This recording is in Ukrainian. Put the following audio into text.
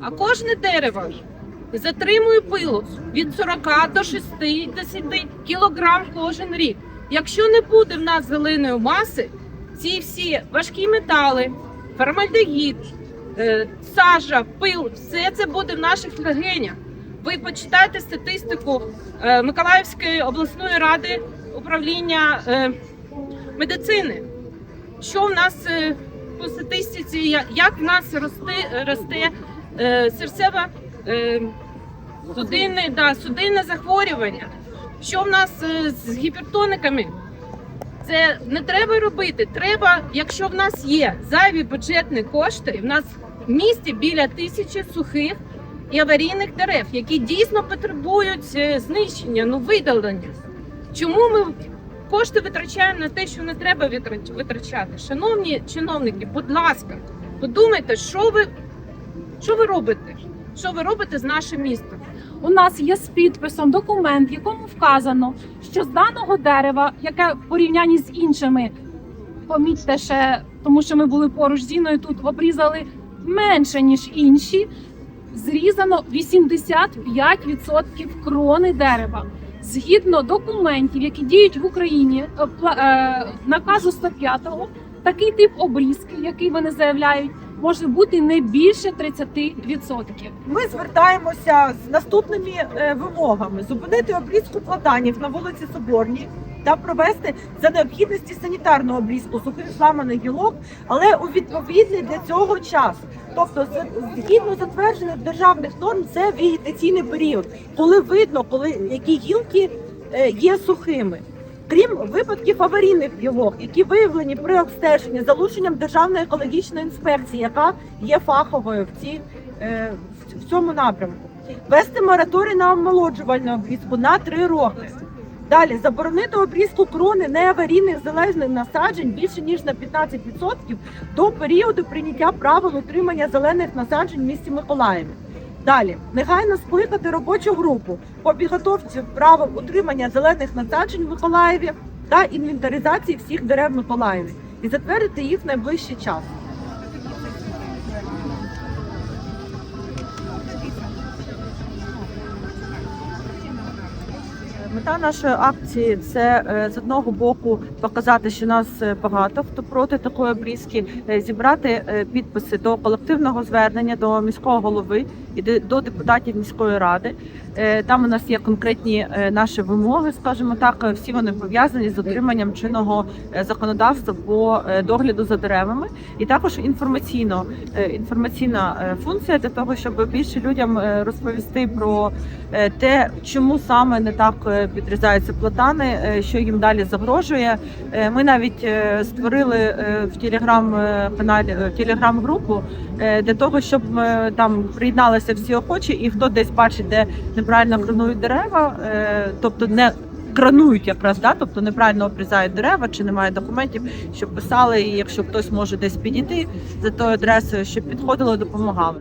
А кожне дерево затримує пилу від 40 до 60 кілограм кожен рік. Якщо не буде в нас зеленої маси, ці всі важкі метали, формальдегід, е, сажа, пил, все це буде в наших легенях. Ви почитайте статистику е, Миколаївської обласної ради управління е, медицини. Що в нас по статистиці, як в нас росте, росте серцева е, судинне, да, судинне захворювання? Що в нас е, з гіпертониками? Це не треба робити. Треба, якщо в нас є зайві бюджетні кошти, в нас в місті біля тисячі сухих і аварійних дерев, які дійсно потребують е, знищення, ну видалення. Чому ми кошти витрачаємо на те, що не треба витрачати? Шановні чиновники, будь ласка, подумайте, що ви, що ви робите? Що ви робите з нашим містом? У нас є з підписом документ, в якому вказано, що з даного дерева, яке в порівнянні з іншими, помітьте ще, тому що ми були поруч з Іною, тут обрізали менше ніж інші, зрізано 85% крони дерева. Згідно документів, які діють в Україні, е, е, наказу 105-го, такий тип обрізки, який вони заявляють, може бути не більше 30%. Ми звертаємося з наступними е, вимогами: зупинити обрізку платанів на вулиці Соборній та провести за необхідності санітарну обрізку сухих зламаних гілок, але у відповідний для цього час. Тобто, згідно затверджених державних норм, це вегетаційний період, коли видно, коли які гілки е, є сухими. Крім випадків аварійних гілок, які виявлені при обстеженні залученням Державної екологічної інспекції, яка є фаховою в, цій, е, в- цьому напрямку, вести мораторій на омолоджувальну обрізку на три роки. Далі заборонити обрізку крони неаварійних залежних насаджень більше ніж на 15% до періоду прийняття правил утримання зелених насаджень в місті Миколаєві. Далі негайно скликати робочу групу по підготовці правил утримання зелених насаджень в Миколаєві та інвентаризації всіх дерев Миколаєві і затвердити їх в найближчий час. Мета нашої акції це е, з одного боку показати, що нас е, багато хто проти такої обрізки, е, зібрати підписи до колективного звернення до міського голови і до депутатів міської ради. Там у нас є конкретні наші вимоги, скажімо так, всі вони пов'язані з дотриманням чинного законодавства по догляду за деревами, і також інформаційно інформаційна функція для того, щоб більше людям розповісти про те, чому саме не так е, підрізаються платани, е, що їм далі загрожує. Е, Ми навіть е, створили в телеграм каналі е, телеграм-групу для того, щоб там приєдналися всі охочі, і хто десь бачить, де неправильно кронують дерева, тобто не Кранують якраз, да, тобто неправильно обрізають дерева, чи немає документів, щоб писали, і якщо хтось може десь підійти за тою адресою, щоб підходили, допомагали.